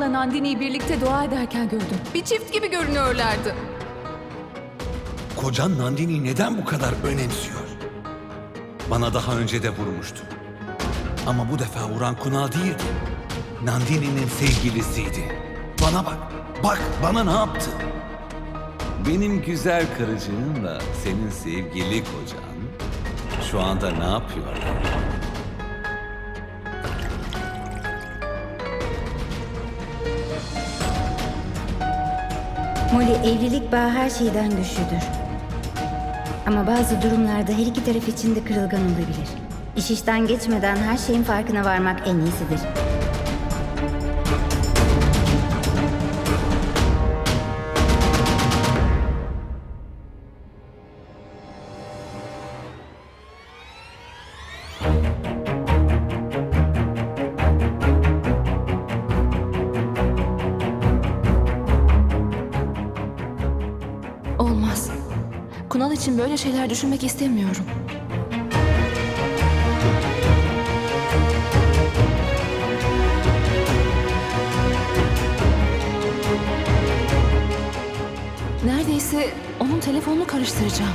Nandini'yi birlikte dua ederken gördüm. Bir çift gibi görünüyorlardı. Kocan Nandini'yi neden bu kadar önemsiyor? Bana daha önce de vurmuştu. Ama bu defa vuran Kunal değildi. Nandini'nin sevgilisiydi. Bana bak, bak bana ne yaptı? Benim güzel karıcığınla senin sevgili kocan şu anda ne yapıyorlar? Molly evlilik bağı her şeyden güçlüdür. Ama bazı durumlarda her iki taraf için de kırılgan olabilir. İş işten geçmeden her şeyin farkına varmak en iyisidir. Olmaz. Kunal için böyle şeyler düşünmek istemiyorum. Neredeyse onun telefonunu karıştıracağım.